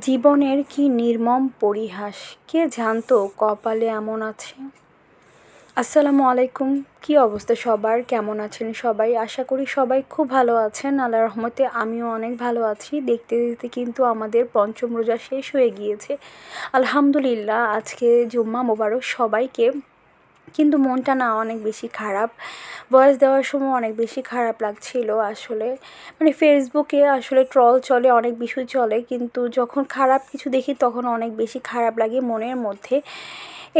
জীবনের কি নির্মম পরিহাস? কে জানতো কপালে এমন আছে? আসসালামু আলাইকুম। কি অবস্থা সবার? কেমন আছেন সবাই? আশা করি সবাই খুব ভালো আছেন। আল্লাহ রহমতে আমিও অনেক ভালো আছি। দেখতে দেখতে কিন্তু আমাদের পঞ্চম রোজা শেষ হয়ে গিয়েছে। আলহামদুলিল্লাহ, আজকে জুম্মা মোবারক সবাইকে কিন্তু মনটা না অনেক বেশি খারাপ। ভয়েস দেওয়ার সময় অনেক বেশি খারাপ লাগছিল আসলে। মানে ফেসবুকে আসলে ট্রল চলে, অনেক বিষয় চলে, কিন্তু যখন খারাপ কিছু দেখি তখন অনেক বেশি খারাপ লাগে মনের মধ্যে।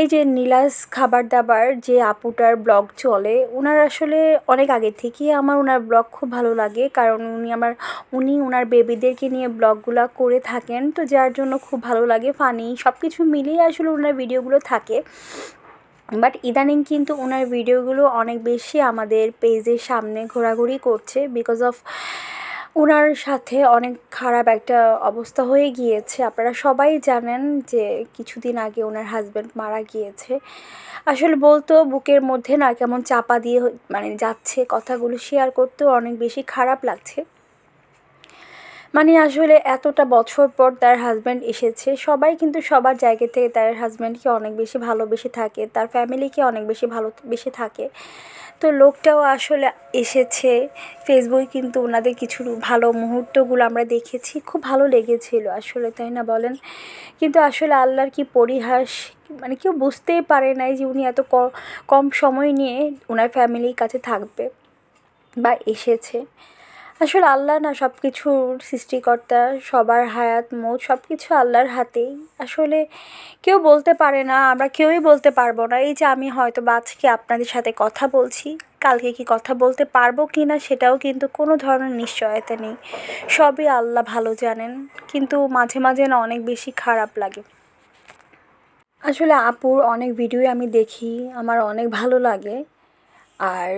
এই যে নীলাস খাবার দাবার যে আপুটার ব্লগ চলে ওনার আসলে অনেক আগে থেকেই আমার ওনার ব্লগ খুব ভালো লাগে। কারণ উনি আমার, উনি ওনার বেবিদেরকে নিয়ে ব্লগগুলো করে থাকেন। তো যার জন্য খুব ভালো লাগে ফানি সব কিছু মিলিয়ে আসলে ওনার ভিডিওগুলো থাকে। বাট ইদানিং কিন্তু ওনার ভিডিওগুলো অনেক বেশি আমাদের পেজের সামনে ঘোরাঘুরি করছে বিকজ অফ ওনার সাথে অনেক খারাপ একটা অবস্থা হয়ে গিয়েছে। আপনারা সবাই জানেন যে কিছুদিন আগে ওনার হাজব্যান্ড মারা গিয়েছে। আসলে বলতো বুকের মধ্যে না কেমন চাপা দিয়ে মানে যাচ্ছে কথাগুলো শেয়ার করতেও অনেক বেশি খারাপ লাগছে। মানে আসলে এতটা বছর পর তার হাজব্যান্ড এসেছে, সবাই কিন্তু সবার জায়গা থেকে তার হাজব্যান্ডকে অনেক বেশি ভালোবেসে থাকে, তার ফ্যামিলিকে অনেক বেশি ভালোবেসে থাকে। তো লোকটাও আসলে এসেছে ফেসবুকে কিন্তু ওনাদের কিছু ভালো মুহূর্তগুলো আমরা দেখেছি, খুব ভালো লেগেছিল আসলে, তাই না বলেন? কিন্তু আসলে আল্লাহর কি পরিহাস মানে কেউ বুঝতেই পারে নাই যে উনি এত কম সময় নিয়ে ওনার ফ্যামিলির কাছে থাকবে বা এসেছে। আসলে আল্লাহ না সব কিছুর সৃষ্টিকর্তা, সবার হায়াত, মৌত সব কিছু আল্লাহর হাতেই। আসলে কেউ বলতে পারে না, আমরা কেউই বলতে পারব না। এই যে আমি হয়তো বা আজকে আপনাদের সাথে কথা বলছি, কালকে কি কথা বলতে পারব কি না সেটাও কিন্তু কোনো ধরনের নিশ্চয়তা নেই। সবই আল্লাহ ভালো জানেন, কিন্তু মাঝে মাঝে না অনেক বেশি খারাপ লাগে। আসলে আপুর অনেক ভিডিওই আমি দেখি, আমার অনেক ভালো লাগে। আর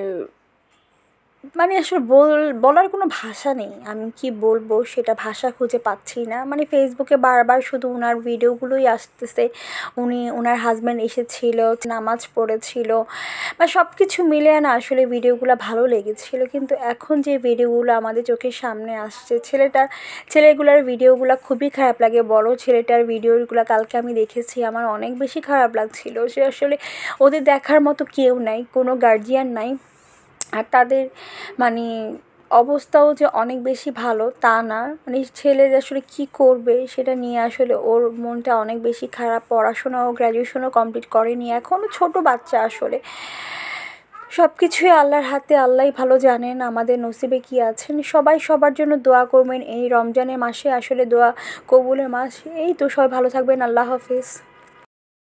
মানে আসলে বল, বলার কোনো ভাষা নেই। আমি কি বলব সেটা ভাষা খুঁজে পাচ্ছি না। মানে ফেসবুকে বারবার শুধু ওনার ভিডিওগুলোই আসতেছে। উনি ওনার হাজব্যান্ড এসেছিল, নামাজ পড়েছিল। বা সব কিছু মিলে না আসলে ভিডিওগুলো ভালো লেগেছিল। কিন্তু এখন যে ভিডিওগুলো আমাদের চোখের সামনে আসছে, ছেলেটা, ছেলেগুলোর ভিডিওগুলো খুবই খারাপ লাগে। বড় ছেলেটার ভিডিওগুলো কালকে আমি দেখেছি, আমার অনেক বেশি খারাপ লাগছিল। সে আসলে ওদের দেখার মতো কেউ নাই, কোনো গার্জিয়ান নাই। আর তাদের মানে অবস্থাও যে অনেক বেশি ভালো তা না। মানে ছেলে আসলে কী করবে সেটা নিয়ে আসলে ওর মনটা অনেক বেশি খারাপ। পড়াশোনাও গ্র্যাজুয়েশনও কমপ্লিট করেনি। এখনও ছোটো বাচ্চা আসলে। সব কিছুই আল্লাহর হাতে আল্লাহ ভালো জানেন। আমাদের নসিবে কী আছেন? সবাই সবার জন্য দোয়া করবেন। এই রমজানের মাসে আসলে দোয়া কবুলের মাস। এই তো সবাই ভালো থাকবেন। আল্লাহ হাফিজ।